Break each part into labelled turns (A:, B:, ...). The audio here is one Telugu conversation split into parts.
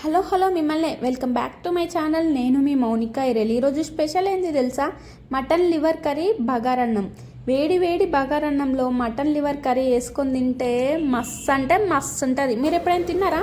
A: హలో హలో మిమ్మల్ని. Welcome back to my channel. నేను మీ మౌనిక ఇరెల్. ఈరోజు స్పెషల్ ఏంది తెలుసా? మటన్ లివర్ కర్రీ బగారన్నం వేడి వేడి బగారన్నంలో మటన్ లివర్ కర్రీ వేసుకొని తింటే మస్త్ అంటే మస్త్ ఉంటుంది. మీరు ఎప్పుడైనా తిన్నారా?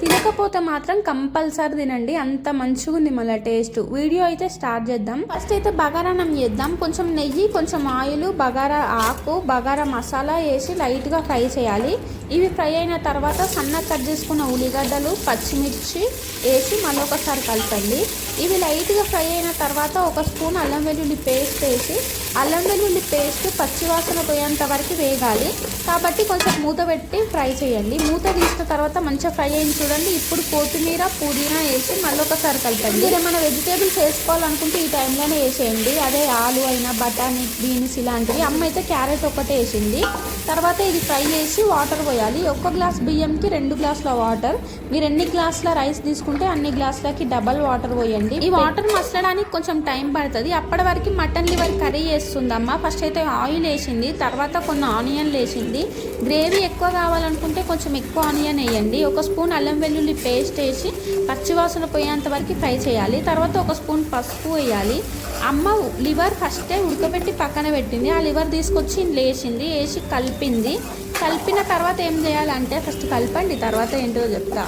A: తినకపోతే మాత్రం కంపల్సరీ తినండి. అంత మంచిగా ఉంది మళ్ళీ టేస్ట్. వీడియో అయితే స్టార్ట్ చేద్దాం. ఫస్ట్ అయితే బగారాన్నం చేద్దాం. కొంచెం నెయ్యి కొంచెం ఆయిల్ బగారా ఆకు బగారా మసాలా వేసి లైట్గా ఫ్రై చేయాలి. ఇవి ఫ్రై అయిన తర్వాత సన్నగా కట్ చేసుకున్న ఉల్లిగడ్డలు పచ్చిమిర్చి వేసి మళ్ళీ ఒకసారి కలపండి. ఇవి లైట్గా ఫ్రై అయిన తర్వాత ఒక స్పూన్ అల్లం వెల్లుల్లి పేస్ట్ వేసి అల్లం వెల్లుల్లి పేస్ట్ పచ్చివాసన పోయేంత వరకు వేగాలి. కాబట్టి కొంచెం మూత పెట్టి ఫ్రై చేయండి. మూత తీసిన తర్వాత మంచిగా ఫ్రై అయింది చూడండి. ఇప్పుడు కొత్తిమీర పుదీనా వేసి మళ్ళీ ఒకసారి కలపండి. మీరు ఏమైనా వెజిటేబుల్స్ వేసుకోవాలనుకుంటే ఈ టైంలోనే వేసేయండి. అదే ఆలు అయినా బఠానీ బీన్స్ ఇలాంటివి. అమ్మ అయితే క్యారెట్ ఒకటే వేసింది. తర్వాత ఇది ఫ్రై చేసి వాటర్ పోయాలి. ఒక్క గ్లాస్ బియ్యంకి రెండు గ్లాసుల వాటర్. మీరు ఎన్ని గ్లాసుల రైస్ తీసుకుంటే అన్ని గ్లాసులకి డబల్ వాటర్ పోయండి. ఈ వాటర్ మసలడానికి కొంచెం టైం పడుతుంది. అప్పటి వరకు మటన్ లివర్ కర్రీ చేస్తుందమ్మ. ఫస్ట్ అయితే ఆయిల్ వేసింది తర్వాత కొన్ని ఆనియన్లు వేసింది. గ్రేవీ ఎక్కువ కావాలనుకుంటే కొంచెం ఎక్కువ ఆనియన్ వేయండి. ఒక స్పూన్ అల్లం వెల్లుల్లి పేస్ట్ వేసి పచ్చివాసన పోయేంత వరకు ఫ్రై చేయాలి. తర్వాత ఒక స్పూన్ పసుపు వేయాలి. అమ్మ లివర్ ఫస్టే ఉడకబెట్టి పక్కన పెట్టింది. ఆ లివర్ తీసుకొచ్చి లేచింది వేసి కలిపింది. కలిపిన తర్వాత ఏం చేయాలంటే ఫస్ట్ కలపండి. తర్వాత ఏంటో చెప్తా.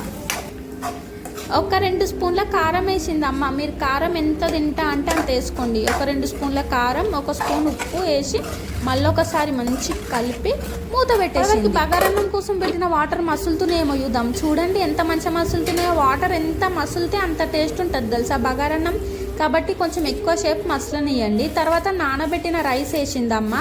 A: ఒక రెండు స్పూన్ల కారం వేసింది అమ్మ. మీరు కారం ఎంత తింటా అంటే అంత వేసుకోండి. ఒక రెండు స్పూన్ల కారం ఒక స్పూన్ ఉప్పు వేసి మళ్ళీ ఒకసారి మంచి కలిపి మూత పెట్టేసి బగారన్నం కోసం పెట్టిన వాటర్ మసులుతున్నాయేమో చూద్దాం. చూడండి ఎంత మంచిగా మసులుతున్నాయో. వాటర్ ఎంత మసులితే అంత టేస్ట్ ఉంటుంది తెలుసా బగారన్నం కాబట్టి కొంచెం ఎక్కువ సేపు మసలనియండి తర్వాత నానబెట్టిన రైస్ వేసిందమ్మ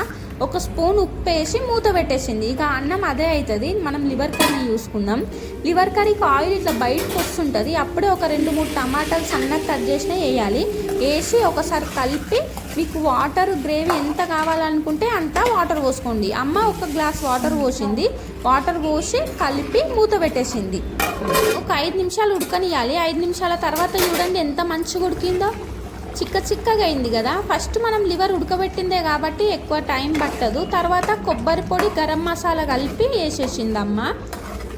A: ఒక స్పూన్ ఉప్పు వేసి మూత పెట్టేసింది. ఇక అన్నం అదే అవుతుంది మనం లివర్ కర్రీ చూసుకుందాం లివర్ కర్రీకి ఆయిల్ ఇట్లా బయటకు వస్తుంటుంది. అప్పుడే ఒక రెండు మూడు టమాటాలు సన్నగా కట్ చేసినా వేయాలి. వేసి ఒకసారి కలిపి మీకు వాటర్ గ్రేవీ ఎంత కావాలనుకుంటే అంత వాటర్ పోసుకోండి. అమ్మ ఒక గ్లాస్ వాటర్ పోసింది. వాటర్ పోసి కలిపి మూత పెట్టేసింది. ఒక ఐదు నిమిషాలు ఉడకనియాలి ఐదు నిమిషాల తర్వాత చూడండి ఎంత మంచిగా ఉడికిందో. చిక్క చిక్కగా అయింది కదా. ఫస్ట్ మనం లివర్ ఉడకబెట్టిందే కాబట్టి ఎక్కువ టైం పట్టదు. తర్వాత కొబ్బరి పొడి గరం మసాలా కలిపి వేసేసిందమ్మ.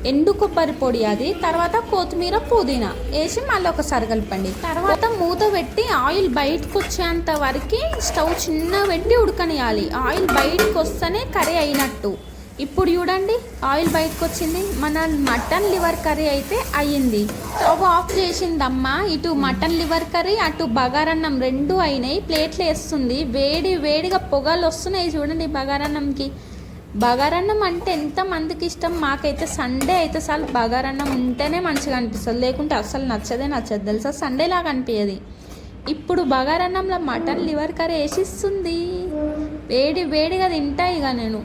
A: ఎండు కొబ్బరి పొడి అది. తర్వాత కొత్తిమీర పుదీనా వేసి మళ్ళీ ఒకసారి కలపండి. తర్వాత మూత పెట్టి ఆయిల్ బయటకు వచ్చేంత వరకు స్టవ్ చిన్న పెట్టి ఉడకనియాలి. ఆయిల్ బయటకు వస్తేనే కర్రీ అయినట్టు. ఇప్పుడు చూడండి ఆయిల్ బయటకు వచ్చింది మన మటన్ లివర్ కర్రీ అయితే అయ్యింది. స్టవ్ ఆఫ్ చేసిందమ్మా. ఇటు మటన్ లివర్ కర్రీ అటు బగారన్నం రెండు అయినాయి. ప్లేట్లు వేస్తుంది. వేడి వేడిగా పొగలు వస్తున్నాయి చూడండి బగారన్నంకి. బగారన్నం అంటే ఎంత మందికి ఇష్టం? మాకైతే సండే అయితే అసలు బగారన్నం ఉంటేనే మంచిగా అనిపిస్తుంది. లేకుంటే అసలు నచ్చదే నచ్చదు. తెలుసా? సండే లాగా అనిపించదు ఇప్పుడు బగారన్నంలో మటన్ లివర్ కర్రీ వేసిస్తుంది. వేడి వేడిగా తింటా ఇక నేను.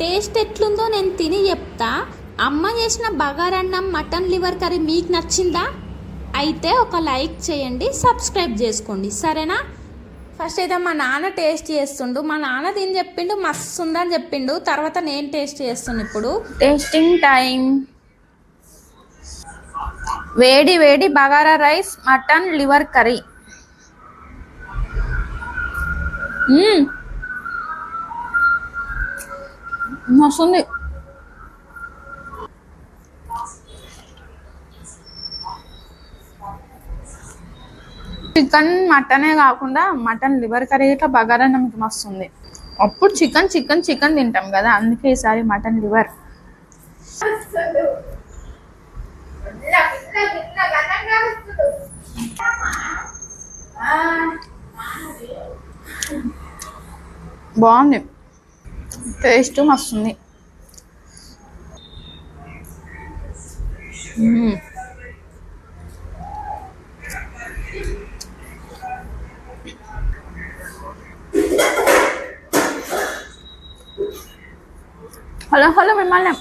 A: టేస్ట్ ఎట్లుందో నేను తిని చెప్తా. అమ్మ చేసిన బగారన్నం మటన్ లివర్ కర్రీ మీకు నచ్చిందా? అయితే ఒక లైక్ చేయండి సబ్స్క్రైబ్ చేసుకోండి. సరేనా? ఫస్ట్ అయితే మా నాన్న టేస్ట్ చేస్తుండు. మా నాన్న తిని చెప్పిండు మస్తు ఉందని చెప్పిండు. తర్వాత నేను టేస్ట్ చేస్తున్నా ఇప్పుడు. టేస్టింగ్ టైం వేడి వేడి bagara rice mutton liver curry. మస్తుంది చికెన్ మటనే కాకుండా మటన్ లివర్ కర్రీ ఇట్లా బగారా నమ్మకం వస్తుంది అప్పుడు చికెన్ చికెన్ చికెన్ తింటాం కదా అందుకే ఈసారి మటన్ లివర్. బాగుంది. టేస్ట్ మస్తుంది. హలో హలో మిమ్మల్ని.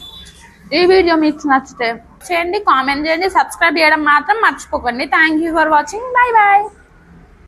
A: ఈ వీడియో మీకు నచ్చితే చేయండి కామెంట్ చేయండి సబ్స్క్రైబ్ చేయడం మాత్రం మర్చిపోకండి. Thank you for watching bye bye